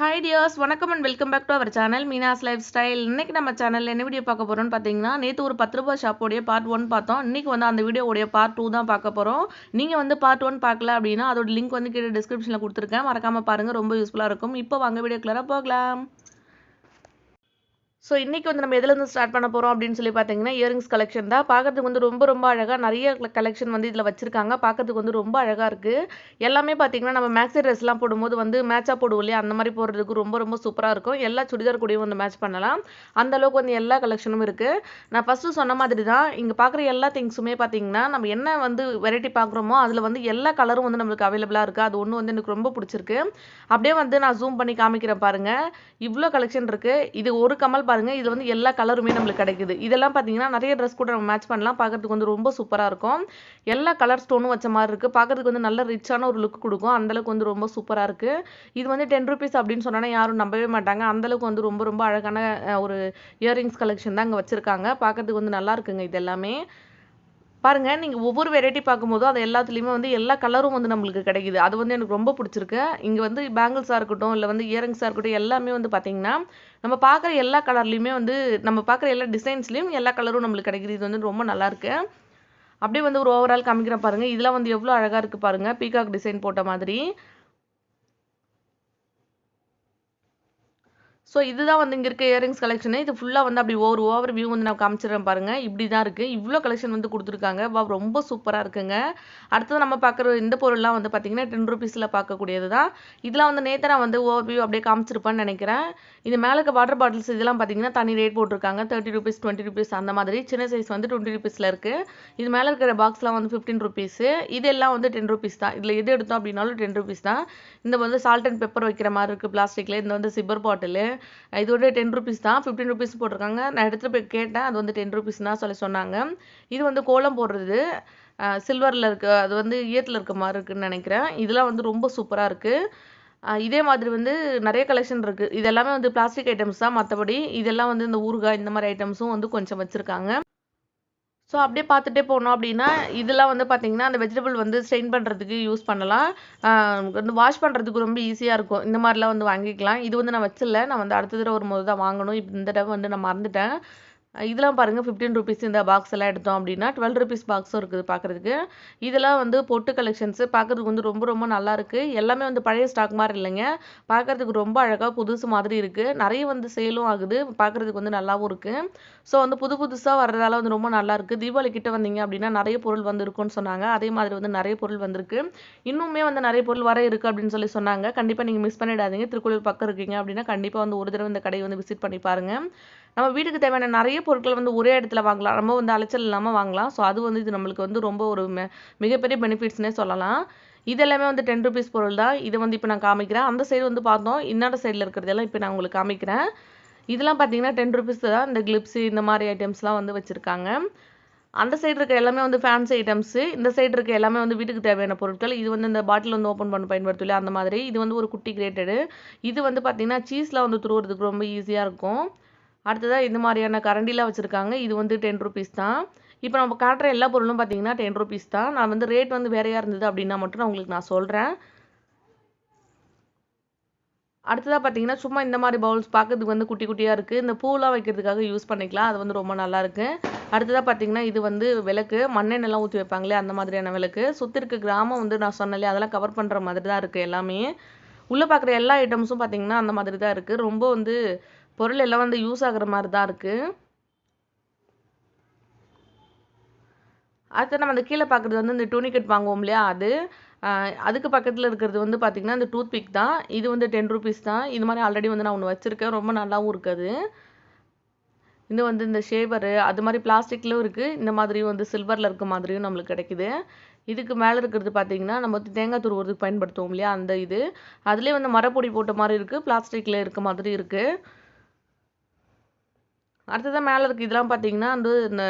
Hi dears வணக்கம் and welcome back to our channel Meena's lifestyle இன்னைக்கு நம்ம சேனலில் என்ன வீடியோ பார்க்க போகிறோம்னு பார்த்தீங்கன்னா நேற்று ஒரு பத்து ரூபாய் ஷாப்போடைய பார்ட் ஒன் பார்த்தோம். இன்னைக்கு வந்து அந்த வீடியோடைய பார்ட் டூ தான் பார்க்க போகிறோம் நீங்கள் வந்து பார்ட் ஒன் பார்க்கல அப்படின்னா அதோட லிங்க் வந்து கீழே டிஸ்கிரிப்ஷனில் கொடுத்துருக்கேன். மறக்காமல் பாருங்கள் ரொம்ப யூஸ்ஃபுல்லாக இருக்கும். இப்போ வாங்க வீடியோ கிளராக போகலாம். ஸோ இன்றைக்கி வந்து நம்ம எதுலேருந்து ஸ்டார்ட் பண்ண போகிறோம் அப்படின்னு சொல்லி பார்த்தீங்கன்னா இயரிங்ஸ் கலெக்ஷன் தான். பார்க்கறதுக்கு வந்து ரொம்ப ரொம்ப அழகாக நிறைய கலெக்ஷன் வந்து இதில் வச்சுருக்காங்க. பார்க்கறதுக்கு வந்து ரொம்ப அழகாக இருக்குது எல்லாமே பார்த்தீங்கன்னா நம்ம மேக்ஸி ட்ரெஸ்லாம் போடும்போது வந்து மேட்சாக போடுவோம் இல்லையா? அந்த மாதிரி போடுறதுக்கு ரொம்ப ரொம்ப சூப்பராக இருக்கும். எல்லா சுடிதார் கூடயும் வந்து மேட்ச் பண்ணலாம். அந்த அளவுக்கு வந்து எல்லா கலெக்ஷனும் இருக்குது நான் ஃபஸ்ட்டு சொன்ன மாதிரி தான் இங்கே பார்க்குற எல்லா திங்ஸுமே பார்த்தீங்கன்னா நம்ம என்ன வந்து வெரைட்டி பார்க்குறோமோ அதில் வந்து எல்லா கலரும் வந்து நம்மளுக்கு அவைலபிளாக இருக்குது அது ஒன்று வந்து எனக்கு ரொம்ப பிடிச்சிருக்கு. அப்படியே வந்து நான் ஜூம் பண்ணி காமிக்கிறேன் பாருங்கள் இவ்வளோ கலெக்ஷன் இருக்குது இது ஒரு கமல் பாருங்க இது வந்து எல்லா கலருமே நம்மளுக்கு கிடைக்குது. இதெல்லாம் பார்த்தீங்கன்னா நிறைய ட்ரெஸ் கூட நம்ம மேட்ச் பண்ணலாம். பார்க்கறதுக்கு வந்து ரொம்ப சூப்பராக இருக்கும். எல்லா கலர் ஸ்டோனும் வச்ச மாதிரி இருக்குது பார்க்கறதுக்கு வந்து நல்ல ரிச்சான ஒரு லுக் கொடுக்கும். அந்தளவுக்கு வந்து ரொம்ப சூப்பராக இருக்குது இது வந்து டென் ருபீஸ் அப்படின்னு சொன்னோன்னா யாரும் நம்பவே மாட்டாங்க. அந்தளவுக்கு வந்து ரொம்ப ரொம்ப அழகான ஒரு இயரிங்ஸ் கலெக்ஷன் தான் அங்கே வச்சுருக்காங்க. பார்க்கறதுக்கு வந்து நல்லா இருக்குங்க இது எல்லாமே. பாருங்கள் நீங்கள் ஒவ்வொரு வெரைட்டி பார்க்கும்போதும் அது எல்லாத்துலேயுமே வந்து எல்லா கலரும் வந்து நம்மளுக்கு கிடைக்குது. அது வந்து எனக்கு ரொம்ப பிடிச்சிருக்கு. இங்கே வந்து பேங்கிள்ஸாக இருக்கட்டும் இல்லை வந்து இயரிங்ஸாக இருக்கட்டும் எல்லாமே வந்து பார்த்தீங்கன்னா நம்ம பார்க்குற எல்லா கலர்லேயுமே வந்து நம்ம பார்க்குற எல்லா டிசைன்ஸ்லேயும் எல்லா கலரும் நம்மளுக்கு கிடைக்குது. இது வந்து ரொம்ப நல்லா இருக்கு. அப்படியே வந்து ஒரு ஓவரால் காமிக்கிறேன் பாருங்க. இதெல்லாம் வந்து எவ்வளோ அழகாக இருக்குது பாருங்க. பீகாக் டிசைன் போட்ட மாதிரி. ஸோ இதுதான் வந்து இங்கே இருக்க இயரிங்ஸ் கலெக்ஷனு இது ஃபுல்லாக வந்து அப்படி ஒரு ஓவர் வியூ வந்து நான் காமிச்சிடுறேன் பாருங்க. இப்படி தான் இருக்குது இவ்வளோ கலெக்ஷன் வந்து கொடுத்துருக்காங்க. வா ரொம்ப சூப்பராக இருக்குங்க. அடுத்தது நம்ம பார்க்குற இந்த பொருள்லாம் வந்து பார்த்தீங்கன்னா டென் ருபீஸில் பார்க்கக்கூடியது தான் இதெல்லாம் வந்து நேற்று நான் வந்து ஓவர் வியூ அப்படியே காமிச்சிருப்பேன்னு நினைக்கிறேன். இது மேலே இருக்க வாட்டர் பாட்டில்ஸ் இதெல்லாம் பார்த்தீங்கன்னா தனி ரேட் போட்டிருக்காங்க. தேர்ட்டி ருபீஸ் டுவெண்ட்டி ருபீஸ் அந்த மாதிரி. சின்ன சைஸ் வந்து டுவெண்ட்டி ருபீஸில் இருக்குது இது மேலே இருக்கிற பாக்ஸ்லாம் வந்து ஃபிஃப்டீன் ருபீஸு இதெல்லாம் வந்து டென் ருபீஸ் தான். இதில் எது எடுத்தோம் அப்படின்னாலும் டென் ருபீஸ் தான். இந்த வந்து சால்ட் அண்ட் பெப்பர் வைக்கிற மாதிரி இருக்குது பிளாஸ்டிக்கில் இந்த வந்து சிப்பர் பாட்டிலு இது வந்து டென் ருபீஸ் தான். ஃபிஃப்டீன் ருபீஸ் போட்டிருக்காங்க. நான் எடுத்துகிட்டு போய் கேட்டேன். அது வந்து டென் ருபீஸ் தான் சொல்லி சொன்னாங்க. இது வந்து கோலம் போடுறது. சில்வரில் இருக்க. அது வந்து ஈயத்தில் இருக்க மாதிரி இருக்குன்னு நினைக்கிறேன். இதெல்லாம் வந்து ரொம்ப சூப்பராக இருக்குது இதே மாதிரி வந்து நிறைய கலெக்ஷன் இருக்குது இதெல்லாமே வந்து பிளாஸ்டிக் ஐட்டம்ஸ் தான் மற்றபடி இதெல்லாம் வந்து இந்த ஊறுகாய் இந்த மாதிரி ஐட்டம்ஸும் வந்து கொஞ்சம் வச்சுருக்காங்க. ஸோ அப்படியே பார்த்துட்டே போனோம் அப்படின்னா இதெல்லாம் வந்து பார்த்தீங்கன்னா அந்த வெஜிடபிள் வந்து ஸ்ட்ரெயின் பண்ணுறதுக்கு யூஸ் பண்ணலாம். வந்து வாஷ் பண்ணுறதுக்கு ரொம்ப ஈஸியாக இருக்கும். இந்த மாதிரிலாம் வந்து வாங்கிக்கலாம். இது வந்து நான் வச்சில்ல நான் வந்து அடுத்த தடவை ஒரு தான் வாங்கணும். இந்த தடவை வந்து நான் மறந்துட்டேன். இதெல்லாம் பாருங்கள் ஃபிஃப்டீன் ருபீஸ் இந்த பாக்ஸ் எல்லாம் எடுத்தோம் அப்படின்னா டுவெல் ருபீஸ் பாக்ஸும் இருக்குது பார்க்குறதுக்கு. இதெல்லாம் வந்து பொட்டு கலெக்ஷன்ஸு பார்க்குறதுக்கு வந்து ரொம்ப ரொம்ப நல்லாருக்கு எல்லாமே வந்து பழைய ஸ்டாக் மாதிரி இல்லைங்க. பார்க்குறதுக்கு ரொம்ப அழகாக புதுசு மாதிரி இருக்குது நிறைய வந்து சேலும் ஆகுது. பார்க்குறதுக்கு வந்து நல்லாவும் இருக்குது ஸோ வந்து புது புதுசாக வர்றதால வந்து ரொம்ப நல்லாயிருக்கு தீபாவளி கிட்ட வந்தீங்க அப்படின்னா நிறைய பொருள் வந்து இருக்கும்னு சொன்னாங்க. அதே மாதிரி வந்து நிறைய பொருள் வந்திருக்கு. இன்னுமே வந்து நிறைய பொருள் வர இருக்குது அப்படின்னு சொல்லி சொன்னாங்க. கண்டிப்பாக நீங்கள் மிஸ் பண்ணிடாதீங்க. திருக்குள்ளூர் பக்கம் இருக்கீங்க அப்படின்னா கண்டிப்பாக வந்து ஒரு தடவை இந்த கடையை வந்து விசிட் பண்ணி பாருங்கள் நம்ம வீட்டுக்கு தேவையான நிறைய பொருட்கள் வந்து ஒரே இடத்துல வாங்கலாம். ரொம்ப வந்து அலைச்சல் இல்லாமல் வாங்கலாம். ஸோ அது வந்து இது நம்மளுக்கு வந்து ரொம்ப ஒரு மிகப்பெரிய பெனிஃபிட்ஸ்னே சொல்லலாம். இது எல்லாமே வந்து டென் ருபீஸ் பொருள் தான். இதை வந்து இப்போ நான் காமிக்கிறேன். அந்த சைடு வந்து பார்த்தோம். இன்னொரு சைடில் இருக்கிறதெல்லாம் இப்போ நான் உங்களுக்கு காமிக்கிறேன். இதெல்லாம் பார்த்தீங்கன்னா டென் ருபீஸ் தான். இந்த கிளிப்ஸு இந்த மாதிரி ஐட்டம்ஸ்லாம் வந்து வச்சுருக்காங்க. அந்த சைடு இருக்க எல்லாமே வந்து ஃபேன்சி ஐட்டம்ஸு இந்த சைடு இருக்க எல்லாமே வந்து வீட்டுக்கு தேவையான பொருட்கள். இது வந்து இந்த பாட்டில் வந்து ஓப்பன் பண்ண பயன்படுத்தல அந்த மாதிரி. இது வந்து ஒரு குட்டி கிரேட்டடு இது வந்து பார்த்தீங்கன்னா சீஸ்லாம் வந்து துருவுறதுக்கு ரொம்ப ஈஸியாக இருக்கும். அடுத்ததாக இந்த மாதிரியான கரண்டிலாம் வச்சுருக்காங்க. இது வந்து டென் ருபீஸ் தான். இப்போ நம்ம காட்டுற எல்லா பொருளும் பார்த்தீங்கன்னா டென் ருபீஸ் தான். நான் வந்து ரேட் வந்து வேறையாக இருந்தது அப்படின்னா மட்டும் நான் உங்களுக்கு நான் சொல்கிறேன் அடுத்ததாக பார்த்தீங்கன்னா சும்மா இந்த மாதிரி பவுல்ஸ் பார்க்கறதுக்கு வந்து குட்டி குட்டியாக இருக்குது இந்த பூலாம் வைக்கிறதுக்காக யூஸ் பண்ணிக்கலாம். அது வந்து ரொம்ப நல்லாயிருக்கு அடுத்ததாக பார்த்தீங்கன்னா இது வந்து விளக்கு. மண்ணெண்ணெய்லாம் ஊற்றி வைப்பாங்களே அந்த மாதிரியான விளக்கு. சுற்றி இருக்க கிராமம் வந்து நான் சொன்னாலே அதெல்லாம் கவர் பண்ணுற மாதிரி தான் இருக்குது எல்லாமே. உள்ளே பார்க்குற எல்லா ஐட்டம்ஸும் பார்த்தீங்கன்னா அந்த மாதிரி தான் இருக்குது ரொம்ப வந்து பொருள் எல்லாம் வந்து யூஸ் ஆகுற மாதிரி தான் இருக்குது அடுத்து நம்ம அந்த கீழே பார்க்குறது வந்து இந்த டூனிகட் வாங்குவோம் இல்லையா? அது அதுக்கு பக்கத்தில் இருக்கிறது வந்து பார்த்திங்கன்னா இந்த டூத் பிக் தான். இது வந்து டென் ருபீஸ் தான். இது மாதிரி ஆல்ரெடி வந்து நான் ஒன்று வச்சுருக்கேன். ரொம்ப நல்லாவும் இருக்குது. இது வந்து இந்த ஷேவரு அது மாதிரி பிளாஸ்டிக்லையும் இருக்குது இந்த மாதிரியும் வந்து சில்வரில் இருக்க மாதிரியும் நம்மளுக்கு கிடைக்குது. இதுக்கு மேலே இருக்கிறது பார்த்தீங்கன்னா நம்ம வந்து தேங்காய் துருவுறதுக்கு பயன்படுத்துவோம் இல்லையா? அந்த இது. அதுலேயே வந்து மரப்பொடி போட்ட மாதிரி இருக்குது பிளாஸ்டிக்கில் இருக்க மாதிரி இருக்குது அடுத்ததாக மேலே இருக்குது இதெல்லாம் பார்த்தீங்கன்னா வந்து இந்த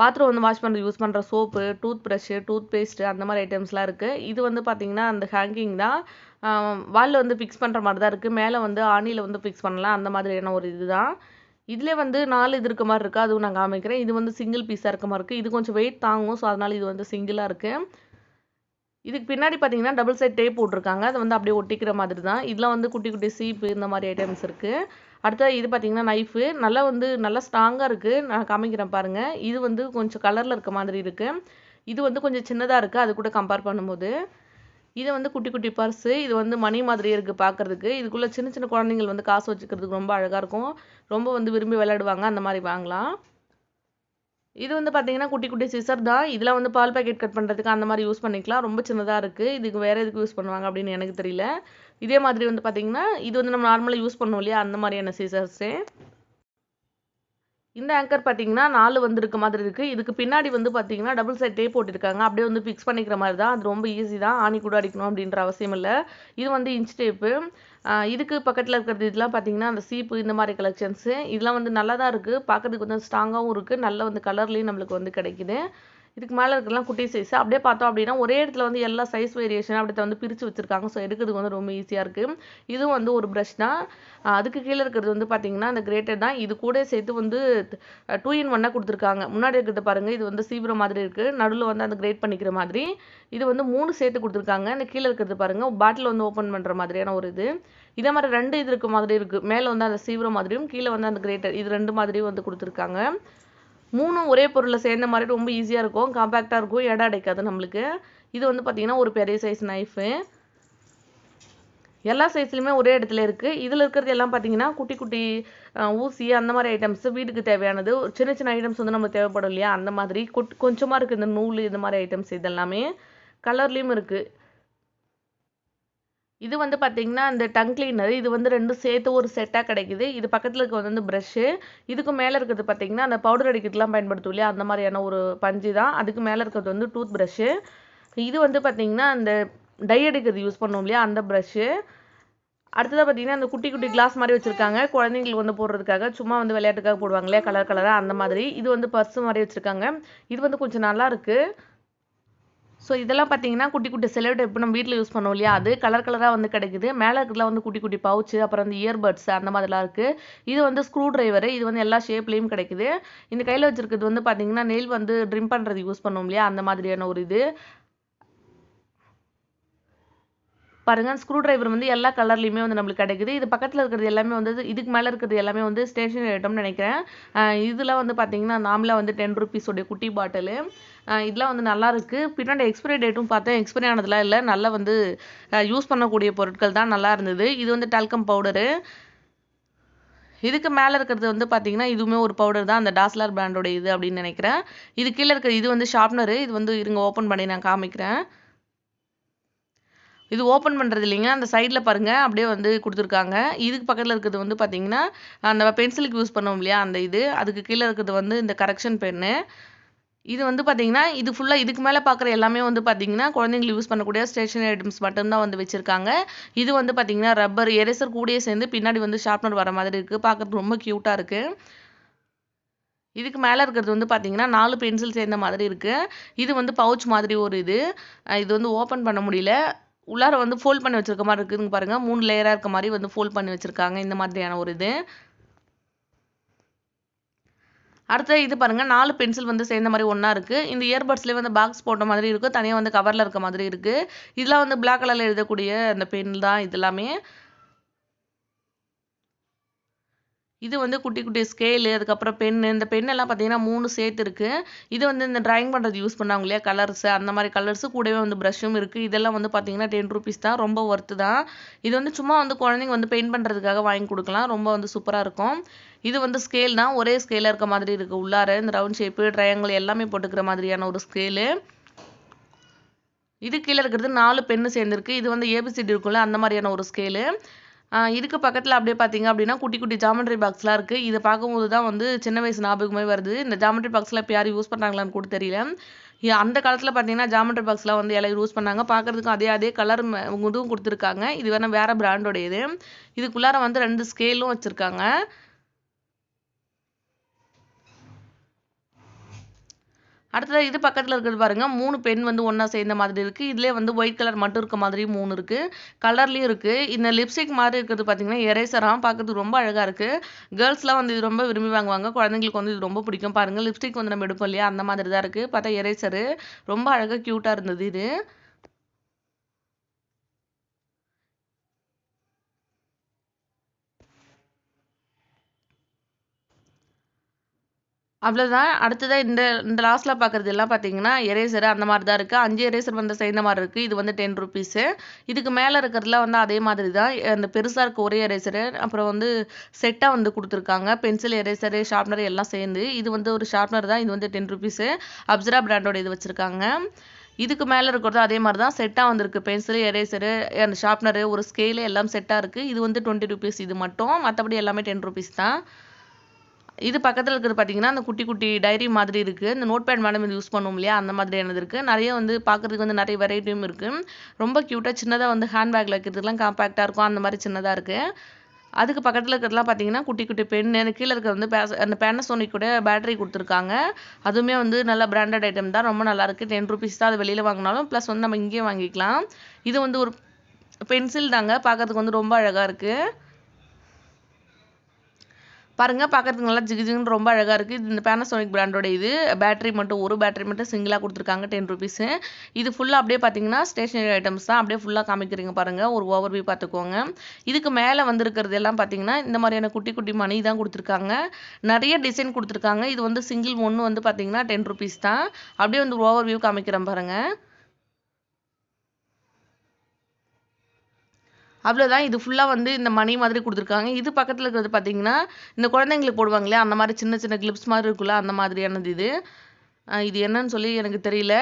பாத்திரம் வந்து வாஷ் பண்ணுறது யூஸ் பண்ணுற soap tooth brush tooth paste அந்த மாதிரி ஐட்டம்ஸ்லாம் இருக்குது இது வந்து பார்த்தீங்கன்னா அந்த ஹேங்கிங் தான். வாலில் வந்து ஃபிக்ஸ் பண்ணுற மாதிரி தான் இருக்குது மேலே வந்து ஆணியில் வந்து ஃபிக்ஸ் பண்ணலாம். அந்த மாதிரியான ஒரு இதுதான். இதில் வந்து நாலு இது இருக்க மாதிரி இருக்குது அதுவும் நான் காமிக்கிறேன். இது வந்து சிங்கிள் பீஸாக இருக்க மாதிரி இருக்குது இது கொஞ்சம் வெயிட் தாங்கும். ஸோ அதனால் இது வந்து சிங்கிளாக இருக்குது இதுக்கு பின்னாடி பார்த்தீங்கன்னா டபுள் சைட் டேப் போட்டிருக்காங்க. அது வந்து அப்படியே ஒட்டிக்கிற மாதிரி தான் இதெல்லாம் வந்து குட்டி குட்டி சீப்பு இந்த மாதிரி ஐட்டம்ஸ் இருக்குது அடுத்தது இது பார்த்தீங்கன்னா நைஃபு நல்லா வந்து நல்லா ஸ்ட்ராங்காக இருக்குது நான் காமிக்கிறேன் பாருங்கள் இது வந்து கொஞ்சம் கலரில் இருக்க மாதிரி இருக்குது இது வந்து கொஞ்சம் சின்னதாக இருக்குது அது கூட கம்பேர் பண்ணும்போது. இது வந்து குட்டி குட்டி பர்ஸு இது வந்து மணி மாதிரி இருக்குது பார்க்குறதுக்கு இதுக்குள்ளே சின்ன சின்ன குழந்தைங்கள் வந்து காசு வச்சுக்கிறதுக்கு ரொம்ப அழகாக இருக்கும். ரொம்ப வந்து விரும்பி விளையாடுவாங்க. அந்த மாதிரி வாங்கலாம். இது வந்து பார்த்தீங்கன்னா குட்டி குட்டி சிசர் தான். இதெல்லாம் வந்து பால் பாக்கெட் கட் பண்ணுறதுக்கு அந்த மாதிரி யூஸ் பண்ணிக்கலாம். ரொம்ப சின்னதாக இருக்குது இதுக்கு வேறு எதுக்கு யூஸ் பண்ணுவாங்க அப்படின்னு எனக்கு தெரியல. இதே மாதிரி வந்து பார்த்தீங்கன்னா இது வந்து நம்ம நார்மலாக யூஸ் பண்ணோம் இல்லையா? அந்த மாதிரியான சீசர்ஸு இந்த ஆங்கர் பார்த்தீங்கன்னா நாலு வந்துருக்க மாதிரி இருக்குது இதுக்கு பின்னாடி வந்து பார்த்தீங்கன்னா டபுள் சைட் டேப் போட்டிருக்காங்க. அப்படியே வந்து ஃபிக்ஸ் பண்ணிக்கிற மாதிரி தான். அது ரொம்ப ஈஸி தான். ஆணி கூட அடிக்கணும் அப்படின்ற அவசியம் இல்லை. இது வந்து இன்ச் டேப்பு இதுக்கு பக்கத்தில் இருக்கிறது இதெல்லாம் பார்த்தீங்கன்னா அந்த சீப்பு இந்த மாதிரி கலெக்ஷன்ஸு இதெல்லாம் வந்து நல்லா தான் இருக்குது பார்க்குறதுக்கு கொஞ்சம் ஸ்ட்ராங்காகவும் இருக்குது நல்ல வந்து கலர்லேயும் நம்மளுக்கு வந்து கிடைக்குது. இதுக்கு மேலே இருக்கிறலாம் குட்டி சைஸ் அப்படியே பார்த்தோம் அப்படின்னா ஒரே இடத்துல வந்து எல்லா சைஸ் வேரியேஷன் அப்படி வந்து பிரித்து வச்சுருக்காங்க. ஸோ எடுக்கிறதுக்கு வந்து ரொம்ப ஈஸியாக இருக்குது இதுவும் வந்து ஒரு ப்ரஷ் தான். அதுக்கு கீழே இருக்கிறது வந்து பார்த்தீங்கன்னா அந்த கிரேட்டர் தான். இது கூட சேர்த்து வந்து டூ இன் ஒன்னாக கொடுத்துருக்காங்க. முன்னாடி இருக்கிறது பாருங்கள் இது வந்து சீவிரம் மாதிரி இருக்குது நடுவில் வந்து அந்த கிரேட் பண்ணிக்கிற மாதிரி. இது வந்து மூணு சேர்த்து கொடுத்துருக்காங்க. இந்த கீழே இருக்கிறது பாருங்கள் பாட்டில் வந்து ஓப்பன் பண்ணுற மாதிரியான ஒரு இது. இதே மாதிரி ரெண்டு இது இருக்க மாதிரி இருக்குது மேலே வந்து அந்த சீவிரம் மாதிரியும் கீழே வந்து அந்த கிரேட்டர் இது ரெண்டு மாதிரியும் வந்து கொடுத்துருக்காங்க. மூணும் ஒரே பொருளில் சேர்ந்த மாதிரி ரொம்ப ஈஸியாக இருக்கும். காம்பேக்டாக இருக்கும். இடம் அடைக்காது நம்மளுக்கு. இது வந்து பார்த்திங்கன்னா ஒரு பெரிய சைஸ் நைஃபு எல்லா சைஸ்லையுமே ஒரே இடத்துல இருக்குது இதில் இருக்கிறது எல்லாம் பார்த்தீங்கன்னா குட்டி குட்டி ஊசி அந்த மாதிரி ஐட்டம்ஸ் வீட்டுக்கு தேவையானது. சின்ன சின்ன ஐட்டம்ஸ் வந்து நமக்கு தேவைப்படும் இல்லையா? அந்த மாதிரி. கொஞ்சமாக இருக்குது இந்த நூல் இந்த மாதிரி ஐட்டம்ஸ் இதெல்லாமே. கலர்லேயும் இருக்குது இது வந்து பார்த்தீங்கன்னா அந்த டங் கிளீனர் இது வந்து ரெண்டும் சேர்த்து ஒரு செட்டாக கிடைக்குது. இது பக்கத்தில் இருக்க வந்து ப்ரஷ்ஷு இதுக்கு மேலே இருக்கிறது பார்த்தீங்கன்னா அந்த பவுடர் அடிக்கிறதுலாம் பயன்படுத்தும் இல்லையா? அந்த மாதிரியான ஒரு பஞ்சு தான். அதுக்கு மேலே இருக்கிறது வந்து டூத் ப்ரஷ்ஷு இது வந்து பார்த்தீங்கன்னா அந்த டை அடிக்கிறது யூஸ் பண்ணுவோம் இல்லையா? அந்த ப்ரஷ்ஷு அடுத்ததாக பார்த்தீங்கன்னா அந்த குட்டி குட்டி கிளாஸ் மாதிரி வச்சுருக்காங்க. குழந்தைங்களுக்கு வந்து போடுறதுக்காக சும்மா வந்து விளையாட்டுக்காக போடுவாங்க இல்லையா? கலர் கலராக அந்த மாதிரி. இது வந்து பர்ஸ் மாதிரி வச்சுருக்காங்க. இது வந்து கொஞ்சம் நல்லா இருக்குது ஸோ இதெல்லாம் பார்த்தீங்கன்னா குட்டி குட்டி செலவு இப்போ நம்ம வீட்டில் யூஸ் பண்ணுவோம் இல்லையா? அது கலர் கலராக வந்து கிடைக்குது. மேலே இருக்கிறதுல வந்து குட்டி குட்டி பவுச்சு அப்புறம் வந்து இயர்பட்ஸ் அந்த மாதிரிலாம் இருக்குது இது வந்து ஸ்க்ரூ ட்ரைவரு இது வந்து எல்லா ஷேப்லேயும் கிடைக்குது. இந்த கையில் வச்சிருக்கிறது வந்து பார்த்தீங்கன்னா நெயில் வந்து ட்ரிம் பண்ணுறது யூஸ் பண்ணுவோம் இல்லையா? அந்த மாதிரியான ஒரு இது. பாருங்க ஸ்க்ரூ டிரைவர் வந்து எல்லா கலர்லையுமே வந்து நம்மளுக்கு கிடைக்குது. இது பக்கத்தில் இருக்கிறது எல்லாமே வந்து இதுக்கு மேலே இருக்கிறது எல்லாமே வந்து ஸ்டேஷனரி ஐட்டம்னு நினைக்கிறேன். இதெல்லாம் வந்து பார்த்தீங்கன்னா நாமளாக வந்து டென் ருபீஸோடைய குட்டி பாட்டிலு இதெல்லாம் வந்து நல்லா இருக்குது பின்னாடி எக்ஸ்பைரி டேட்டும் பார்த்தேன். எக்ஸ்பிரி ஆனதுலாம் இல்லை. நல்லா வந்து யூஸ் பண்ணக்கூடிய பொருட்கள் தான் நல்லா இருந்தது. இது வந்து டால்கம் பவுடரு இதுக்கு மேலே இருக்கிறது வந்து பார்த்தீங்கன்னா இதுவுமே ஒரு பவுடர் தான். அந்த டாஸ்லார் பிராண்டோட இது அப்படின்னு நினைக்கிறேன். இது கீழே இருக்கிற இது வந்து ஷார்ப்னரு இது வந்து இருங்க ஓப்பன் பண்ணி நான் காமிக்கிறேன். இது ஓப்பன் பண்ணுறது இல்லைங்க. அந்த சைடில் பாருங்கள் அப்படியே வந்து கொடுத்துருக்காங்க. இதுக்கு பக்கத்தில் இருக்கிறது வந்து பார்த்தீங்கன்னா அந்த பென்சிலுக்கு யூஸ் பண்ணோம் இல்லையா? அந்த இது. அதுக்கு கீழே இருக்கிறது வந்து இந்த கரெக்ஷன் பென்னு இது வந்து பார்த்தீங்கன்னா இது ஃபுல்லாக இதுக்கு மேலே பார்க்குற எல்லாமே வந்து பார்த்தீங்கன்னா குழந்தைங்களுக்கு யூஸ் பண்ணக்கூடிய ஸ்டேஷனரி ஐட்டம்ஸ் மட்டும்தான் வந்து வச்சுருக்காங்க. இது வந்து பார்த்தீங்கன்னா ரப்பர் எரேசர் கூடயே சேர்ந்து பின்னாடி வந்து ஷார்ப்னர் வர மாதிரி இருக்குது பார்க்குறது ரொம்ப க்யூட்டாக இருக்குது இதுக்கு மேலே இருக்கிறது வந்து பார்த்தீங்கன்னா நாலு பென்சில் சேர்ந்த மாதிரி இருக்குது இது வந்து பவுச் மாதிரி ஒரு இது. இது வந்து ஓப்பன் பண்ண முடியல. உள்ளார வந்து ஃபோல்ட் பண்ணி வச்சிருக்க மாதிரி இருக்குதுங்க பாருங்க. மூணு லேயராக இருக்க மாதிரி வந்து ஃபோல்ட் பண்ணி வச்சுருக்காங்க. இந்த மாதிரியான ஒரு இது. அடுத்த இது பாருங்கள் நாலு பென்சில் வந்து சேர்ந்த மாதிரி ஒன்றா இருக்குது இந்த இயர்பட்ஸ்லேயே வந்து பாக்ஸ் போட்ட மாதிரி இருக்குது தனியாக வந்து கவரில் இருக்க மாதிரி இருக்குது இதெல்லாம் வந்து பிளாக் கலரில் எழுதக்கூடிய அந்த பென் தான் இதெல்லாமே எல்லாமே இது வந்து குட்டி குட்டி ஸ்கேலு அதுக்கப்புறம் பென்னு இந்த பெண்ணெல்லாம் பார்த்தீங்கன்னா மூணு சேர்த்து இருக்குது இது வந்து இந்த ட்ராயிங் பண்ணுறது யூஸ் பண்ணாங்க இல்லையா? கலர்ஸ் அந்த மாதிரி கலர்ஸு கூடவே வந்து ப்ரஷ்ஷும் இருக்குது இதெல்லாம் வந்து பார்த்தீங்கன்னா டென் ருபீஸ் தான். ரொம்ப ஒர்த்து தான். இது வந்து சும்மா வந்து குழந்தைங்க வந்து பெயிண்ட் பண்ணுறதுக்காக வாங்கி கொடுக்கலாம். ரொம்ப வந்து சூப்பராக இருக்கும். இது வந்து ஸ்கேல் தான். ஒரே ஸ்கேலில் இருக்க மாதிரி இருக்குது உள்ளார இந்த ரவுண்ட் ஷேப்பு ட்ரையாங்கிள் எல்லாமே போட்டுக்கிற மாதிரியான ஒரு ஸ்கேலு இது கீழே இருக்கிறது நாலு பென்னு சேர்ந்துருக்கு. இது வந்து ஏபிசிடி இருக்கும்ல அந்த மாதிரியான ஒரு ஸ்கேலு இதுக்கு பக்கத்தில் அப்படியே பார்த்தீங்க அப்படின்னா குட்டி குட்டி ஜாமெண்ட்ரி பாக்ஸ்லாம் இருக்குது இதை பார்க்கும்போது தான் வந்து சின்ன வயசு ஞாபகமே வருது. இந்த ஜாமெண்ட்ரி பாக்ஸில் இப்போ யாரும் யூஸ் பண்ணுறாங்களான்னு கூட தெரியல. அந்த காலத்தில் பார்த்தீங்கன்னா ஜாமெண்ட்ரி பாக்ஸ்லாம் வந்து எல்லாம் யூஸ் பண்ணாங்க. பார்க்குறதுக்கும் அதே அதே கலர் இதுவும் கொடுத்துருக்காங்க. இது வேணால் வேறு பிராண்டோடைய இது இதுக்குள்ளார வந்து ரெண்டு ஸ்கேலும் வச்சுருக்காங்க. அடுத்தது இது பக்கத்தில் இருக்கிறது பாருங்கள் மூணு பெண் வந்து ஒன்றா சேர்ந்த மாதிரி இருக்குது இதுலேயே வந்து ஒயிட் கலர் மட்டும் இருக்க மாதிரி மூணு இருக்குது கலர்லேயும் இருக்குது இந்த லிப்ஸ்டிக் மாதிரி இருக்கிறது பார்த்தீங்கன்னா எரேசராக பார்க்குறது ரொம்ப அழகாக இருக்குது கேர்ள்ஸ்லாம் வந்து இது ரொம்ப விரும்பி வாங்குவாங்க. குழந்தைங்களுக்கு வந்து இது ரொம்ப பிடிக்கும். பாருங்கள் லிப்ஸ்டிக் வந்து நம்ம எடுப்போம் இல்லையா? அந்த மாதிரி தான் இருக்குது பார்த்தா எரேசரு ரொம்ப அழகாக க்யூட்டாக இருந்தது இது. அவ்வளோதான் அடுத்ததாக இந்த இந்த லாஸ்ட்டில் பார்க்குறது எல்லாம் பார்த்தீங்கன்னா எரேசர் அந்த மாதிரி தான் இருக்குது அஞ்சு எரேசர் வந்து சேர்ந்த மாதிரி இருக்குது இது வந்து டென் ருபீஸு இதுக்கு மேலே இருக்கிறதுலாம் வந்து அதே மாதிரி தான் அந்த பெருசாக இருக்க ஒரே எரேசரு அப்புறம் வந்து செட்டாக வந்து கொடுத்துருக்காங்க. பென்சில் எரேசரு ஷார்ப்னர் எல்லாம் சேர்ந்து. இது வந்து ஒரு ஷார்ப்னர் தான். இது வந்து டென் ருபீஸு அப்சரா பிராண்டோட இது வச்சுருக்காங்க. இதுக்கு மேலே இருக்கிறது அதே மாதிரி தான் செட்டாக வந்திருக்கு. பென்சில் எரேசரு அந்த ஷார்ப்னரு ஒரு ஸ்கேலு எல்லாம் செட்டாக இருக்குது இது வந்து டுவெண்ட்டி ருபீஸ் இது மட்டும். மற்றபடி எல்லாமே டென் ருபீஸ் தான். இது பக்கத்தில் இருக்கிறது பார்த்தீங்கன்னா அந்த குட்டி குட்டி டைரி மாதிரி இருக்குது இந்த நோட் பேட் மேடம் இது யூஸ் பண்ணுவோம் இல்லையா? அந்த மாதிரியானது இருக்குது நிறைய வந்து பார்க்குறதுக்கு வந்து நிறைய வெரைட்டியும் இருக்குது ரொம்ப க்யூட்டாக சின்னதாக வந்து ஹேண்ட்பேக்கில் வைக்கிறதுலாம் காம்பேக்டாக இருக்கும். அந்த மாதிரி சின்னதாக இருக்குது அதுக்கு பக்கத்தில் இருக்கிறதுலாம் பார்த்தீங்கன்னா குட்டி குட்டி பென் எனக்கு கீழே இருக்க வந்து பேச அந்த பேனசோனிக் கூட பேட்டரி கொடுத்துருக்காங்க. அதுவுமே வந்து நல்ல பிராண்டட் ஐட்டம் தான். ரொம்ப நல்லாயிருக்கு டென் ருபீஸ் தான் அது வெளியில் வாங்கினாலும். ப்ளஸ் வந்து நம்ம இங்கேயே வாங்கிக்கலாம். இது வந்து ஒரு பென்சில் தாங்க. பார்க்கறதுக்கு வந்து ரொம்ப அழகாக இருக்குது பாருங்க பார்க்கறதுக்கு நல்லா ஜிகு ஜிகுன்னு ரொம்ப அழகாக இருக்குது இது இந்த பேனசோனிக் பிராண்டோட இது. பேட்டரி மட்டும் ஒரு பேட்டரி மட்டும் சிங்கிளாக கொடுத்துருக்காங்க டென் ருபீஸு இது ஃபுல்லாக அப்படியே பார்த்தீங்கன்னா ஸ்டேஷனரி ஐட்டம்ஸ் தான். அப்படியே ஃபுல்லாக காமிக்கிறீங்க பாருங்கள் ஒரு ஓவர் வியூ பார்த்துக்கோங்க இதுக்கு மேலே வந்திருக்கிறது எல்லாம் பார்த்தீங்கன்னா இந்த மாதிரியான குட்டி குட்டி மணி தான் கொடுத்துருக்காங்க. நிறைய டிசைன் கொடுத்துருக்காங்க. இது வந்து சிங்கிள் ஒன்று வந்து பார்த்தீங்கன்னா டென் ருபீஸ் தான். அப்படியே வந்து ஓவர் வியூ காமிக்கிறேன் பாருங்கள் அவ்வளோதான் இது ஃபுல்லாக வந்து இந்த மணி மாதிரி கொடுத்துருக்காங்க. இது பக்கத்தில் இருக்கிறது பார்த்தீங்கன்னா இந்த குழந்தைங்களுக்கு போடுவாங்க இல்லையா அந்த மாதிரி சின்ன சின்ன கிளிப்ஸ் மாதிரி இருக்குல்ல அந்த மாதிரியானது இது. இது என்னன்னு சொல்லி எனக்கு தெரியல.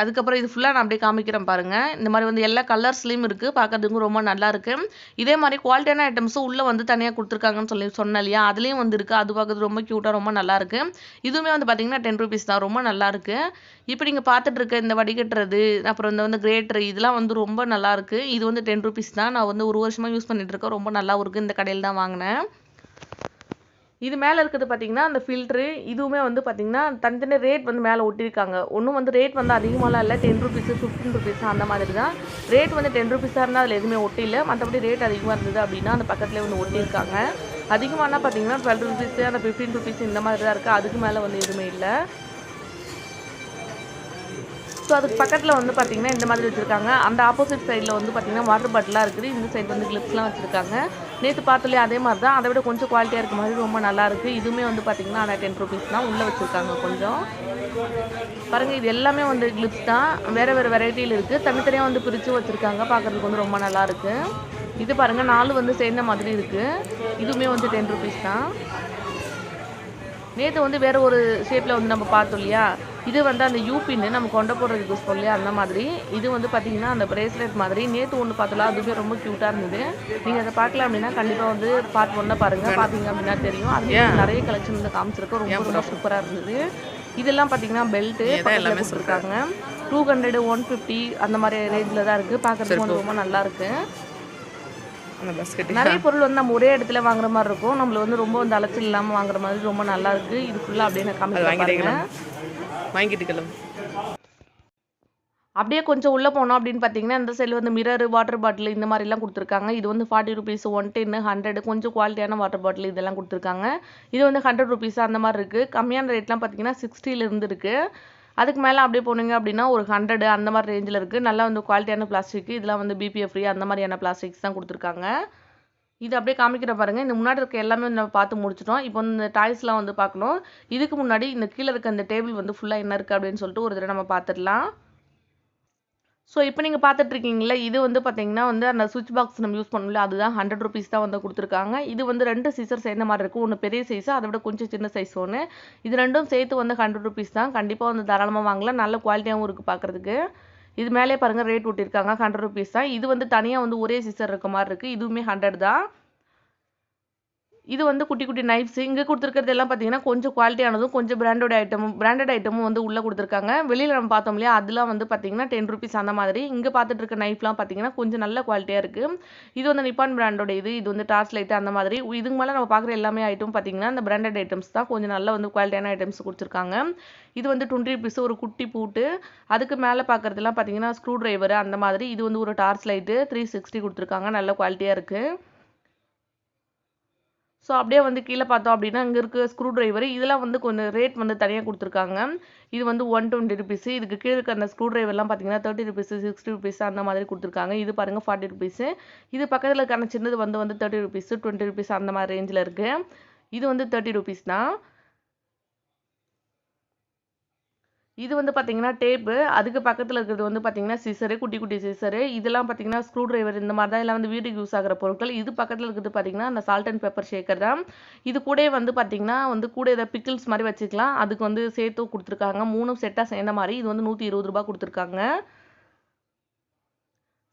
அதுக்கப்புறம் இது ஃபுல்லாக நான் அப்படியே காமிக்கிறேன் பாருங்கள் இந்த மாதிரி வந்து எல்லா கலர்ஸ்லேயும் இருக்குது பார்க்கறதுக்கும் ரொம்ப நல்லாயிருக்கு இதே மாதிரி குவாலிட்டியான ஐட்டம்ஸும் உள்ளே வந்து தனியாக கொடுத்துருக்காங்கன்னு சொல்லி சொன்னேன் இல்லையா? அதுலேயும் வந்து இருக்குது அது பார்க்கறது ரொம்ப க்யூட்டாக ரொம்ப நல்லாயிருக்கு இதுவுமே வந்து பார்த்தீங்கன்னா டென் ருபீஸ் தான். ரொம்ப நல்லாருக்கு இப்போ நீங்கள் பார்த்துட்டு இருக்க இந்த வடிகட்டுறது அப்புறம் இந்த வந்து கிரேட்டர் இதெல்லாம் வந்து ரொம்ப நல்லாயிருக்கு இது வந்து டென் ருபீஸ் தான். நான் வந்து ஒரு வருஷமாக யூஸ் பண்ணிகிட்டு இருக்கேன் ரொம்ப நல்லாவும் இருக்குது இந்த கடையில் தான் வாங்கினேன். இது மேலே இருக்கிறது பார்த்தீங்கன்னா அந்த ஃபில்ட்ரு இதுவுமே வந்து பார்த்தீங்கன்னா தனித்தனி ரேட் வந்து மேலே ஒட்டியிருக்காங்க. ஒன்றும் வந்து ரேட் வந்து அதிகமாகலாம் இல்லை. டென் ருபீஸு ஃபிஃப்டீன் ருபீஸ் அந்த மாதிரி தான் ரேட் வந்து டென் ருபீஸாக இருந்தால் அதில் எதுவுமே ஒட்டியில. மற்றபடி ரேட் அதிகமாக இருந்தது அப்படின்னா அந்த பக்கத்துலேயே வந்து ஒட்டியிருக்காங்க. அதிகமானால் பார்த்தீங்கன்னா டுவெல் ருபீஸு அந்த ஃபிஃப்டீன் ருபீஸ் இந்த மாதிரி தான் இருக்குது அதுக்கு மேலே வந்து எதுவுமே இல்லை. ஸோ அதுக்கு பக்கத்தில் வந்து பார்த்திங்கன்னா இந்த மாதிரி வச்சுருக்காங்க. அந்த ஆப்போசிட் சைடில் வந்து பார்த்திங்கன்னா வாட்டர் பாட்டிலாக இருக்குது. இந்த சைடு வந்து கிளிப்ஸ்லாம் வச்சுருக்காங்க. நேற்று பார்த்தோலே அதே மாதிரி தான் அதை விட கொஞ்சம் குவாலிட்டியாக இருக்க மாதிரி ரொம்ப நல்லாயிருக்கு இதுவுமே வந்து பார்த்தீங்கன்னா ஆனால் டென் ருபீஸ் தான். உள்ளே வச்சுருக்காங்க கொஞ்சம். பாருங்கள் இது எல்லாமே வந்து கிளிப்ஸ் தான். வேறு வேறு வெரைட்டியில் இருக்குது தனித்தனியாக வந்து பிரித்து வச்சுருக்காங்க. பார்க்குறதுக்கு வந்து ரொம்ப நல்லாயிருக்கு இது பாருங்கள் நாலு வந்து சேர்ந்த மாதிரி இருக்குது இதுவுமே வந்து டென் ருபீஸ் தான். நேற்று வந்து வேறு ஒரு ஷேப்பில் வந்து நம்ம பார்த்தோம் இல்லையா? இது வந்து அந்த யூபின்னு நம்ம கொண்ட போடுறதுக்கு யூஸ் பண்ணலையா? அந்த மாதிரி. இது வந்து பார்த்தீங்கன்னா அந்த பிரேஸ்லெட் மாதிரி. நேற்று ஒன்று பார்த்தலாம் அதுவே ரொம்ப க்யூட்டாக இருந்தது. நீங்கள் அதை பார்க்கல அப்படின்னா கண்டிப்பாக வந்து பார்ட் ஒன்றை பாருங்கள் பார்த்தீங்க அப்படின்னா தெரியும். அது நிறைய கலெக்ஷன் வந்து காமிச்சிருக்கோம் ரொம்ப ரொம்ப சூப்பராக இருந்தது. இதெல்லாம் பார்த்தீங்கன்னா பெல்ட்டு கொடுத்துருக்காங்க. டூ ஹண்ட்ரடு ஒன் ஃபிஃப்டி அந்த மாதிரி ரேஞ்சில் தான் இருக்குது பார்க்கறதுக்கு வந்து ரொம்ப நல்லா பஸ்கெட் நிறைய பொருள் வந்து நம்ம ஒரே இடத்துல வாங்குற மாதிரி இருக்கும். நம்மள வந்து ரொம்ப வந்து அலைச்சல் இல்லாமல் வாங்குற மாதிரி ரொம்ப நல்லா இருக்கு. இது ஃபுல்லாக அப்படியே நான் பாருங்க. வாங்கிட்டு கிளம்பு அப்படியே கொஞ்சம் உள்ளே போனோம் அப்படின்னு பார்த்தீங்கன்னா இந்த சைடில் வந்து மிரர் வாட்டர் பாட்டில் இந்த மாதிரிலாம் கொடுத்துருக்காங்க. இது வந்து ஃபார்ட்டி ருபீஸ் ஒன் டென்னு ஹண்ட்ரட் கொஞ்சம் குவாலிட்டியான வாட்டர் பாட்டில் இதெல்லாம் கொடுத்துருக்காங்க. இது வந்து ஹண்ட்ரட் ருபீஸ் அந்த மாதிரி இருக்குது கம்மியான ரேட்லாம் பார்த்தீங்கன்னா சிக்ஸ்டிலேருந்து இருக்குது அதுக்கு மேலே அப்படியே போனீங்க அப்படின்னா ஒரு ஹண்ட்ரட் அந்த மாதிரி ரேஞ்சில் இருக்குது நல்லா வந்து குவாலிட்டியான பிளாஸ்டிக் இதெல்லாம் வந்து பிபிஎஃப் ஃப்ரீ அந்த மாதிரியான பிளாஸ்டிக்ஸ் தான் கொடுத்துருக்காங்க. இது அப்படியே காமிக்கிற பாருங்கள் இந்த முன்னாடி இருக்க எல்லாமே நம்ம பார்த்து முடிச்சிட்டோம். இப்போ இந்த டாய்ஸ்லாம் வந்து பார்க்கணும். இதுக்கு முன்னாடி இந்த கீழே இருக்க இந்த டேபிள் வந்து ஃபுல்லாக என்ன இருக்குது அப்படின்னு சொல்லிட்டு ஒரு தடவை நம்ம பார்த்துடலாம். ஸோ இப்போ நீங்கள் பார்த்துட்ருக்கீங்களா இது வந்து பார்த்தீங்கன்னா வந்து அந்த சுவிட்ச் பாக்ஸ் நம்ம யூஸ் பண்ணல அதுதான் ஹண்ட்ரட் ருபீஸ் தான் வந்து கொடுத்துருக்காங்க. இது வந்து ரெண்டு சீசர் சேர்ந்த மாதிரி இருக்கும் ஒன்று பெரிய சைஸு அதை விட கொஞ்சம் சின்ன சைஸ் ஒன்று இது ரெண்டும் சேர்த்து வந்து ஹண்ட்ரட் ருபீஸ் தான். கண்டிப்பாக வந்து தாராளமாக வாங்கலாம். நல்ல குவாலிட்டியாகவும் இருக்குது பார்க்குறதுக்கு. இது மேலே பாருங்கள் ரேட் விட்டிருக்காங்க ஹண்ட்ரட் ருபீஸ் தான். இது வந்து தனியாக வந்து ஒரே சிஸ்டர் இருக்க மாதிரி இருக்குது இதுவுமே ஹண்ட்ரட் தான். இது வந்து குட்டி குட்டி நைஃப்ஸ் இங்கே கொடுத்துருக்கிறது எல்லாம் பார்த்தீங்கன்னா கொஞ்சம் குவாலிட்டியானதும் கொஞ்சம் பிராண்டட் ஐட்டமும் பிராண்டட் ஐட்டமும் வந்து உள்ளே கொடுத்துருக்காங்க. வெளியில் நம்ம பார்த்தோம் இல்லையா அதெல்லாம் வந்து பார்த்தீங்கன்னா டென் ருபீஸ் அந்த மாதிரி. இங்கே பார்த்துட்டு இருக்க நைஃப்லாம் பார்த்தீங்கன்னா கொஞ்சம் நல்ல குவாலிட்டியாக இருக்குது இது வந்து நிப்பான் பிராண்டோட இது இது வந்து டார்ச் லைட்டு அந்த மாதிரி. இதுக்கு மேலே நம்ம பார்க்குற எல்லாமே ஐட்டம் பார்த்தீங்கன்னா அந்த பிராண்டட் ஐட்டம்ஸ் தான் கொஞ்சம் நல்ல வந்து குவாலிட்டியான ஐட்டம்ஸ் கொடுத்துருக்காங்க. இது வந்து டுவெண்ட்டி ருபீஸ் ஒரு குட்டி பூட்டு. அதுக்கு மேலே பார்க்குறதுலாம் பார்த்தீங்கன்னா ஸ்க்ரூ டிரைவர் அந்த மாதிரி. இது வந்து ஒரு டார்ச் லைட்டு த்ரீ சிக்ஸ்டி கொடுத்துருக்காங்க. நல்ல குவாலிட்டியாக இருக்குது ஸோ அப்படியே வந்து கீழே பார்த்தோம் அப்படின்னா இங்கே இருக்க ஸ்க்ரூ ட்ரைவர் இதெல்லாம் வந்து கொஞ்சம் ரேட் வந்து தனியாக கொடுத்துருக்காங்க. இது வந்து ஒன் டுவெண்ட்டி ருபீஸ் இதுக்கு கீழே இருக்க அந்த ஸ்க்ரூ ட்ரைவர்லாம் பார்த்தீங்கன்னா தேர்ட்டி ருபீஸ் சிக்ஸ்டி ருபீஸ் அந்த மாதிரி கொடுத்துருக்காங்க. இது பாருங்க ஃபார்ட்டி ருபீஸ் இது பக்கத்தில் இருக்கான சின்னது வந்து வந்து தேர்ட்டி ருபீஸ் டுவெண்ட்டி ருபீஸ் அந்த மாதிரி ரேஞ்சில் இருக்குது இது வந்து தேர்ட்டி ருபீஸ் தான். இது வந்து பார்த்தீங்கன்னா டேப்பு அதுக்கு பக்கத்தில் இருக்கிறது வந்து பார்த்தீங்கன்னா சிசரு குட்டி குட்டி சிசரு இதெல்லாம் பார்த்தீங்கன்னா ஸ்க்ரூ டிரைவர் இந்த மாதிரி தான் எல்லாம் வந்து வீட்டுக்கு யூஸ் ஆகிற பொருட்கள். இது பக்கத்தில் இருக்கிறது பார்த்தீங்கன்னா அந்த சால்ட் அண்ட் பெப்பர் ஷேக்கர் தான். இது கூட வந்து பார்த்தீங்கன்னா வந்து கூட ஏதாவது பிக்கிள்ஸ் மாதிரி வச்சுக்கலாம். அதுக்கு வந்து சேர்த்து கொடுத்துருக்காங்க. மூணும் செட்டாக சேர்ந்த மாதிரி. இது வந்து நூற்றி இருபது ரூபா கொடுத்துருக்காங்க.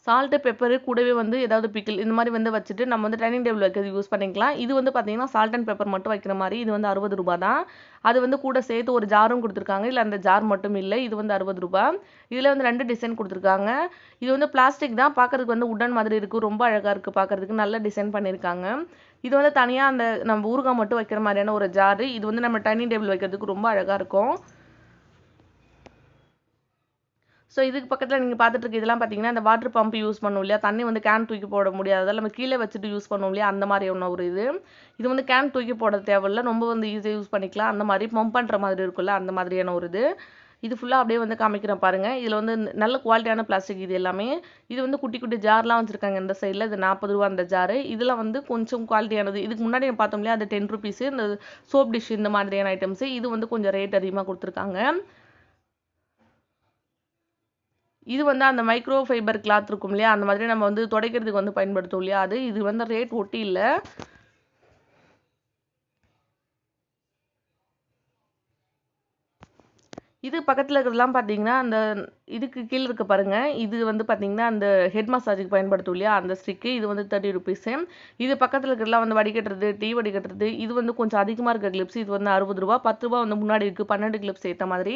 சால்ட்டு பெப்பரு கூடவே வந்து ஏதாவது பிக்கிள் இந்த மாதிரி வந்து வச்சுட்டு நம்ம வந்து டைனிங் டேபிள் வைக்கிறது யூஸ் பண்ணிக்கலாம். இது வந்து பார்த்தீங்கன்னா சால்ட் அண்ட் பெப்பர் மட்டும் வைக்கிற மாதிரி. இது வந்து அறுபது ரூபா தான். அது வந்து கூட சேர்த்து ஒரு ஜாரும் கொடுத்துருக்காங்க. இல்லை அந்த ஜார் மட்டும் இல்லை இது வந்து அறுபது ரூபா இதில் வந்து ரெண்டு டிசைன் கொடுத்துருக்காங்க. இது வந்து பிளாஸ்டிக் தான். பார்க்குறதுக்கு வந்து உடன் மாதிரி இருக்குது ரொம்ப அழகாக இருக்குது பார்க்கறதுக்கு நல்ல டிசைன் பண்ணியிருக்காங்க இது வந்து தனியாக அந்த நம்ம ஊறுகாய் மட்டும் வைக்கிற மாதிரியான ஒரு ஜாரு இது வந்து நம்ம டைனிங் டேபிள் வைக்கிறதுக்கு ரொம்ப அழகாக இருக்கும். ஸோ இதுக்கு பக்கத்தில் நீங்கள் பார்த்துட்டு இதெல்லாம் பார்த்தீங்கன்னா இந்த வாட்டர் பம்ப் யூஸ் பண்ணுவோம் இல்லையா? தண்ணி வந்து கேன் தூக்கி போட முடியாது. நம்ம கீழே வச்சுட்டு யூஸ் பண்ணுவோம் இல்லையா? அந்த மாதிரி ஒன்று ஒரு இது. இது வந்து கேன் தூக்கி போட தேவையில்ல. ரொம்ப வந்து ஈஸியாக யூஸ் பண்ணிக்கலாம். அந்த மாதிரி பம்ப் பண்ணுற மாதிரி இருக்குல்ல அந்த மாதிரியான ஒரு இது. இது ஃபுல்லாக அப்படியே வந்து காமிக்கிறேன் பாருங்கள் இதில் வந்து நல்ல குவாலிட்டியான பிளாஸ்டிக் இது எல்லாமே. இது வந்து குட்டி குட்டி ஜார்லாம் வச்சுருக்காங்க இந்த சைடில் இது நாற்பது ரூபா அந்த ஜாரு இதில் வந்து கொஞ்சம் குவாலிட்டியானது இதுக்கு முன்னாடி பார்த்தோம் இல்லையா? அது டென் ருபீஸு இந்த சோப் டிஷ் இந்த மாதிரியான ஐட்டம்ஸு இது வந்து கொஞ்சம் ரேட் அதிகமாக கொடுத்துருக்காங்க. இது வந்து அந்த மைக்ரோ ஃபைபர் கிளாத் இருக்கும் இல்லையா? அந்த மாதிரி நம்ம வந்து துடைக்கிறதுக்கு வந்து பயன்படுத்தும் இல்லையா? அது இது வந்து ரேட் ஒட்டி இல்லை. இது பக்கத்தில் இருக்கிறதுலாம் பார்த்தீங்கன்னா அந்த இதுக்கு கீழே இருக்க பாருங்கள் இது வந்து பார்த்தீங்கன்னா அந்த ஹெட் மசாஜுக்கு பயன்படுத்தும் இல்லையா? அந்த ஸ்டிக்கு இது வந்து தேர்ட்டி ருபீஸு இது பக்கத்தில் இருக்கிறதுலாம் வந்து வடிகட்டுறது டீ வடிகட்டுறது இது வந்து கொஞ்சம் அதிகமாக இருக்க கிளிப்ஸ் இது வந்து அறுபது ரூபா பத்து ரூபா வந்து முன்னாடி இருக்குது பன்னெண்டு கிளிப்ஸ் ஏற்ற மாதிரி.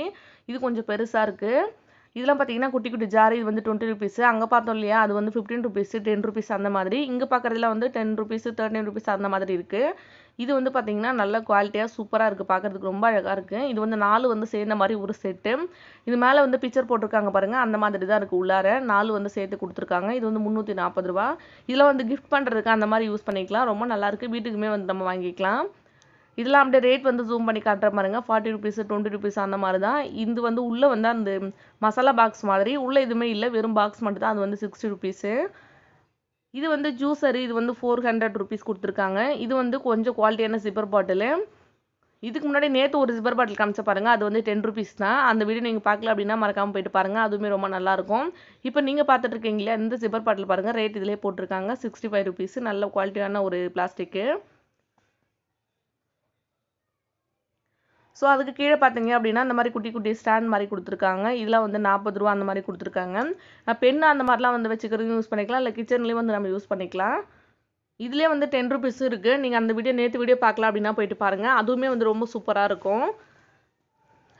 இது கொஞ்சம் பெருசாக இருக்குது இதெல்லாம் பார்த்தீங்கன்னா குட்டி குட்டி ஜார் இது வந்து டுவெண்ட்டி ருபீஸ் அங்கே பார்த்தோம் இல்லையா அது வந்து ஃபிஃப்டீன் ருபீஸ் டென் ருபீஸ் அந்த மாதிரி. இங்கே பார்க்குறதுல வந்து டென் ருபீஸ் தேர்ட்டின் ருபீஸ் அந்த மாதிரி இருக்குது இது வந்து பார்த்தீங்கன்னா நல்ல குவாலிட்டியாக சூப்பராக இருக்குது பார்க்குறதுக்கு ரொம்ப அழகாக இருக்குது இது வந்து நாலு வந்து சேர்ந்த மாதிரி ஒரு செட்டு இது மேலே வந்து பிக்சர் போட்டிருக்காங்க பாருங்கள் அந்த மாதிரி தான் இருக்குது உள்ளார. நாலு வந்து சேர்த்து கொடுத்துருக்காங்க. இது வந்து முந்நூற்றி நாற்பது ரூபா. இதெல்லாம் வந்து கிஃப்ட் பண்ணுறதுக்கு அந்த மாதிரி யூஸ் பண்ணிக்கலாம். ரொம்ப நல்லாயிருக்கு வீட்டுக்குமே வந்து நம்ம வாங்கிக்கலாம். இதெல்லாம் அப்படியே ரேட் வந்து ஜூம் பண்ணி காட்டுற பாருங்க ஃபார்ட்டி ருபீஸ் டுவெண்ட்டி ருபீஸ் அந்த மாதிரி தான் இது வந்து உள்ளே வந்து அந்த மசாலா பாக்ஸ் மாதிரி. உள்ளே எதுவுமே இல்லை. வெறும் பாக்ஸ் மட்டும் தான் அது வந்து சிக்ஸ்டி ருபீஸு இது வந்து ஜூஸரு இது வந்து ஃபோர் ஹண்ட்ரட் ருபீஸ் கொடுத்துருக்காங்க. இது வந்து கொஞ்சம் குவாலிட்டியான சிப்பர் பாட்டிலு இதுக்கு முன்னாடி நேற்று ஒரு சிப்பர் பாட்டில் காமிச்ச பாருங்கள் அது வந்து டென் ருபீஸ் தான். அந்த வீடியோ நீங்கள் பார்க்கல அப்படின்னா மறக்காமல் போயிட்டு பாருங்கள் அதுவுமே ரொம்ப நல்லாயிருக்கும் இப்போ நீங்கள் பார்த்துட்டு இருக்கீங்களா இந்த சிப்பர் பாட்டில் பாருங்கள் ரேட் இதிலே போட்டிருக்காங்க. சிக்ஸ்டி ஃபைவ் ருபீஸ் நல்ல குவாலிட்டியான ஒரு பிளாஸ்டிக்கு ஸோ அதுக்கு கீழே பார்த்தீங்க அப்படின்னா அந்த மாதிரி குட்டி குட்டி ஸ்டாண்ட் மாதிரி கொடுத்துருக்காங்க. இதெல்லாம் வந்து நாற்பது ரூபா அந்த மாதிரி கொடுத்துருக்காங்க. பெண்ணு அந்த மாதிரிலாம் வந்து வச்சுக்கிறது யூஸ் பண்ணிக்கலாம். இல்லை கிச்சன்லேயும் வந்து நம்ம யூஸ் பண்ணிக்கலாம். இதுலேயே வந்து டென் ருபீஸ் இருக்குது நீங்கள் அந்த வீடியோ நேற்று வீடியோ பார்க்கலாம் அப்படின்னா போயிட்டு பாருங்கள் அதுவுமே வந்து ரொம்ப சூப்பராக இருக்கும்.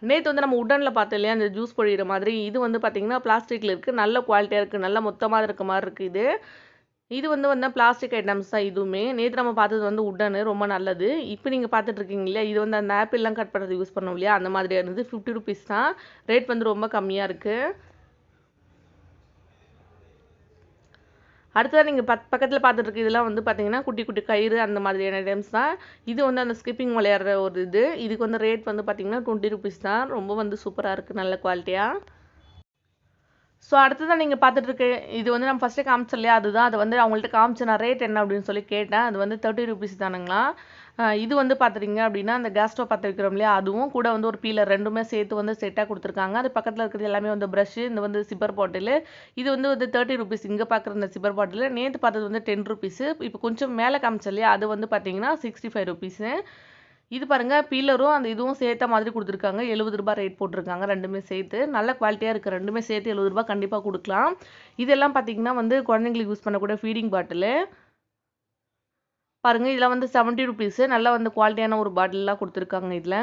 நேற்று வந்து நம்ம உடனில் பார்த்தோம் இல்லையா? அந்த ஜூஸ் பொழியிற மாதிரி. இது வந்து பார்த்திங்கன்னா பிளாஸ்டிக்கில் இருக்குது நல்ல குவாலிட்டியாக இருக்குது நல்ல மொத்தமாக இருக்க மாதிரி இருக்குது இது. இது வந்து வந்து பிளாஸ்டிக் ஐட்டம்ஸ் தான் இதுவுமே. நேற்று நம்ம பார்த்தது வந்து உட்டனு ரொம்ப நல்லது. இப்போ நீங்கள் பார்த்துட்டு இருக்கீங்க இல்லையா இது வந்து அந்த ஆப்பிள்லாம் கட் பண்ணுறது யூஸ் பண்ணோம் இல்லையா அந்த மாதிரி இருந்தது. ஃபிஃப்டி ருபீஸ் தான். ரேட் வந்து ரொம்ப கம்மியாக இருக்குது அடுத்ததாக நீங்கள் பத் பக்கத்தில் பார்த்துட்டு இருக்க இதெல்லாம் வந்து பார்த்தீங்கன்னா குட்டி குட்டி கயிறு அந்த மாதிரியான ஐட்டம்ஸ் தான். இது வந்து அந்த ஸ்கிப்பிங் விளையாடுற ஒரு இது. இதுக்கு வந்து ரேட் வந்து பார்த்தீங்கன்னா டுவெண்ட்டி ருபீஸ் தான். ரொம்ப வந்து சூப்பராக இருக்குது நல்ல குவாலிட்டியாக ஸோ அடுத்ததான் நீங்கள் பார்த்துட்டு இருக்க இது வந்து நம்ம ஃபஸ்ட்டே காமிச்சோம் இல்லையா? அதுதான். அது வந்து அவங்கள்ட்ட காமிச்ச நான் ரேட் என்ன அப்படின்னு சொல்லி கேட்டேன். அது வந்து தேர்ட்டி ருபீஸ் தானுங்களா? இது வந்து பார்த்துட்டிங்க அப்படின்னா அந்த கேஸ் ஸ்டவ் பற்ற வைக்கிறோம் இல்லையா? அதுவும் கூட வந்து ஒரு பீலர் ரெண்டுமே சேர்த்து வந்து செட்டாக கொடுத்துருக்காங்க. அது பக்கத்தில் இருக்கிறது எல்லாமே வந்து ப்ரஷ்ஷு இந்த வந்து சிப்பர் பாட்டில் இது வந்து வந்து தேர்ட்டி ருபீஸ் இங்கே பார்க்குற இந்த சிப்பர் பாட்டில் நேற்று பார்த்தது வந்து டென் ருபீஸு இப்போ கொஞ்சம் மேலே காமிச்சோம் இல்லையா? அது வந்து பார்த்தீங்கன்னா சிக்ஸ்டி ஃபைவ் ருபீஸு இது பாருங்கள் பீலரும் அந்த இதுவும் சேர்த்த மாதிரி கொடுத்துருக்காங்க. எழுபது ரூபாய் ரேட் போட்டிருக்காங்க ரெண்டுமே சேர்த்து. நல்ல குவாலிட்டியாக இருக்குது ரெண்டுமே சேர்த்து எழுபது ரூபாய் கண்டிப்பாக கொடுக்கலாம். இதெல்லாம் பார்த்தீங்கன்னா வந்து குழந்தைங்களுக்கு யூஸ் பண்ணக்கூடிய ஃபீடிங் பாட்டிலு பாருங்கள் இதில் வந்து செவன்ட்டி ருபீஸு நல்லா வந்து குவாலிட்டியான ஒரு பாட்டிலெலாம் கொடுத்துருக்காங்க இதில்.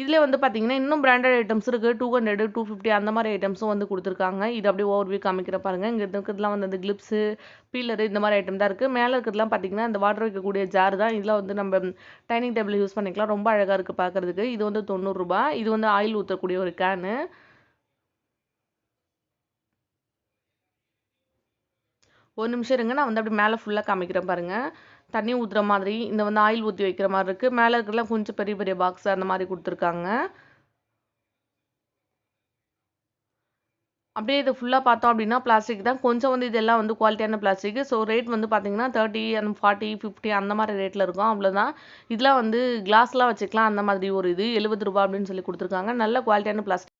இதில் வந்து பார்த்தீங்கன்னா இன்னும் பிராண்டட் ஐட்டம்ஸ் இருக்குது டூ ஹண்ட்ரடு டூ ஃபிஃப்டி அந்த மாதிரி ஐட்டம்ஸும் வந்து கொடுத்துருக்காங்க. இது அப்படியே ஓவர் வியூ காமிக்கிற பாருங்க. இங்கே இருக்கிறதுலாம் வந்து அந்த கிளிப்ஸு பீலரு இந்த மாதிரி ஐட்டம் தான் இருக்குது மேலே இருக்கிறதுலாம் பார்த்தீங்கன்னா இந்த வாட்டர் வைக்கக்கூடிய ஜார் தான். இதில் வந்து நம்ம டைனிங் டேபிள் யூஸ் பண்ணிக்கலாம். ரொம்ப அழகாக இருக்குது பார்க்குறதுக்கு இது வந்து தொண்ணூறுரூபா இது வந்து ஆயில் ஊற்றக்கூடிய ஒரு கேனு ஒரு நிமிஷம் இருங்க. நான் வந்து அப்படி மேலே ஃபுல்லாக காமிக்கிறேன் பாருங்கள் தண்ணி ஊற்றுற மாதிரி இந்த வந்து ஆயில் ஊற்றி வைக்கிற மாதிரி இருக்குது மேலே இருக்கிறலாம் கொஞ்சம் பெரிய பெரிய பாக்ஸ் அந்த மாதிரி கொடுத்துருக்காங்க. அப்படியே இது ஃபுல்லாக பார்த்தோம் அப்படின்னா பிளாஸ்டிக் தான். கொஞ்சம் வந்து இதெல்லாம் வந்து குவாலிட்டியான பிளாஸ்டிக் ஸோ ரேட் வந்து பார்த்தீங்கன்னா தேர்ட்டி அந்த ஃபார்ட்டி ஃபிஃப்டி அந்த மாதிரி ரேட்டில் இருக்கும். அவ்வளோதான் இதெல்லாம் வந்து கிளாஸ்லாம் வச்சுக்கலாம். அந்த மாதிரி ஒரு இது எழுபது ரூபா அப்படின்னு சொல்லி கொடுத்துருக்காங்க. நல்ல குவாலிட்டியான பிளாஸ்டிக்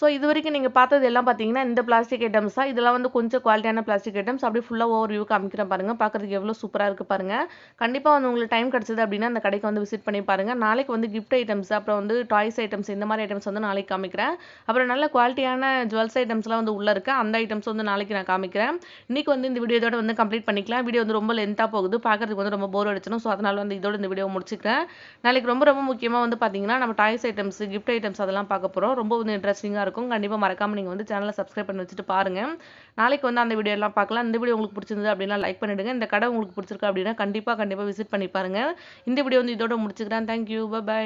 ஸோ இது வரைக்கும் நீங்கள் பார்த்தது எல்லாம் பார்த்தீங்கன்னா இந்த பிளாஸ்டிக் ஐட்டம்ஸ் தான். இதெல்லாம் வந்து கொஞ்சம் குவாலிட்டியான பிளாஸ்டிக் ஐட்டம்ஸ் அப்படியே ஃபுல்லாக ஓவர் வியூ காமிக்கிறேன் பாருங்கள் பார்க்குறதுக்கு எவ்வளோ சூப்பராக இருக்குது பாருங்கள் கண்டிப்பாக வந்து உங்களுக்கு டைம் கிடச்சிது அப்படின்னா அந்த கடைக்கு வந்து விசிட் பண்ணி பாருங்கள் நாளைக்கு வந்து கிஃப்ட் ஐட்டம்ஸ் அப்புறம் வந்து டாய்ஸ் ஐட்டம்ஸ் இந்த மாதிரி ஐட்டம்ஸ் வந்து நாளைக்கு காமிக்கிறேன். அப்புறம் நல்ல குவாலிட்டியான ஜுவல்ஸ் ஐட்டம்ஸ்லாம் வந்து உள்ளே இருக்குது அந்த ஐட்டம்ஸ் வந்து நாளைக்கு நான் காமிக்கிறேன். இன்றைக்கி வந்து இந்த வீடியோ இதோட வந்து கம்ப்ளீட் பண்ணிக்கலாம். வீடியோ வந்து ரொம்ப லென்த்தாக போகுது. பார்க்குறதுக்கு வந்து ரொம்ப போர் அடிச்சிடும். ஸோ அதனால் வந்து இதோட இந்த வீடியோ முடிச்சுக்கிறேன். நாளைக்கு ரொம்ப ரொம்ப முக்கியமாக வந்து பார்த்தீங்கன்னா நம்ம டாய்ஸ் ஐட்டம்ஸ் கிஃப்ட் ஐட்டம்ஸ் அதெல்லாம் பார்க்க போகிறோம் ரொம்ப வந்து இன்ட்ரெஸ்டிங்காக இருக்கும். கண்டிப்பாக மறக்காமல் நீங்கள் வந்து சேனலை சப்ஸ்கிரைப் பண்ணி வச்சுட்டு பாருங்கள் நாளைக்கு வந்து அந்த வீடியோ எல்லாம் பார்க்கலாம். இந்த வீடியோ உங்களுக்கு பிடிச்சிருந்தது அப்படின்னா லைக் பண்ணிடுங்க. இந்த கடை உங்களுக்கு பிடிச்சிருக்கு அப்படின்னா கண்டிப்பாக கண்டிப்பாக விசிட் பண்ணி பாருங்கள் இந்த வீடியோ வந்து இதோட முடிச்சுக்கிறேன். Thank you bye